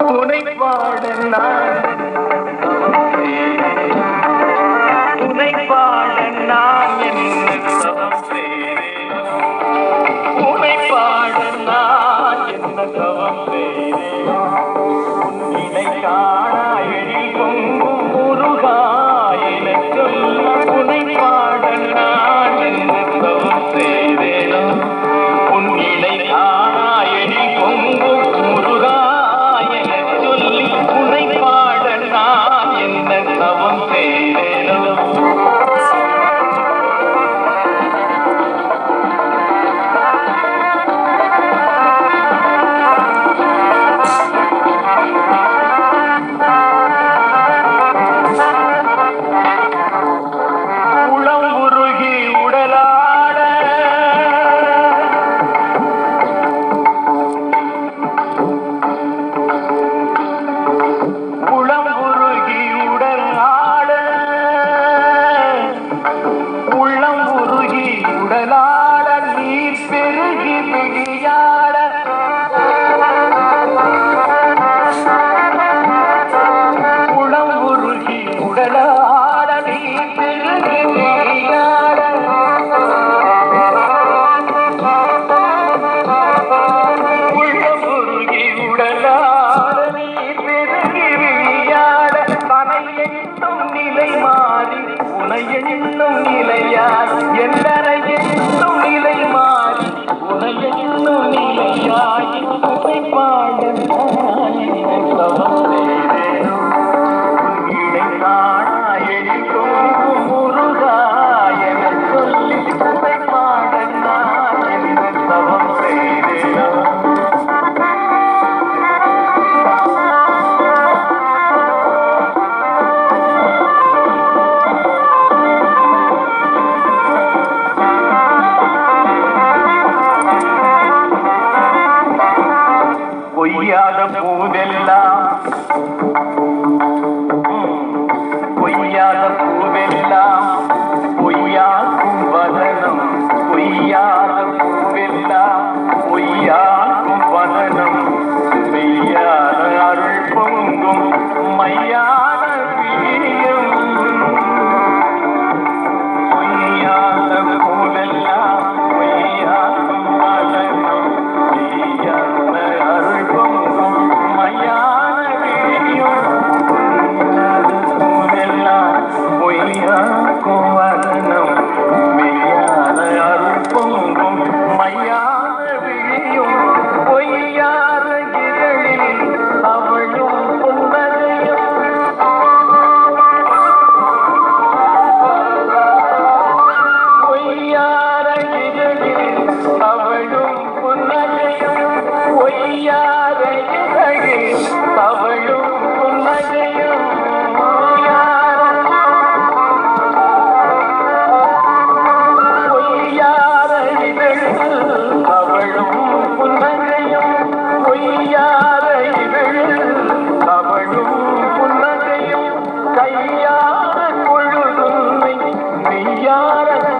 துணை பாடு நான் என்னையென்னும் நிலையார் எல்லரையென்னும் நிலை மாறி உனையென்னும் நிலையாய் பாடல்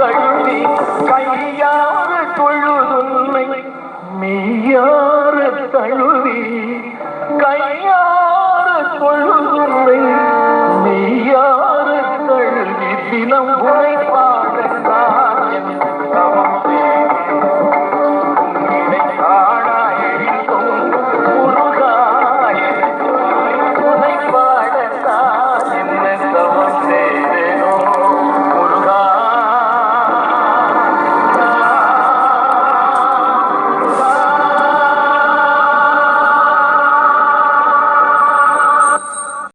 தழுவி கையால் தொழுதுன்னை மெய்யா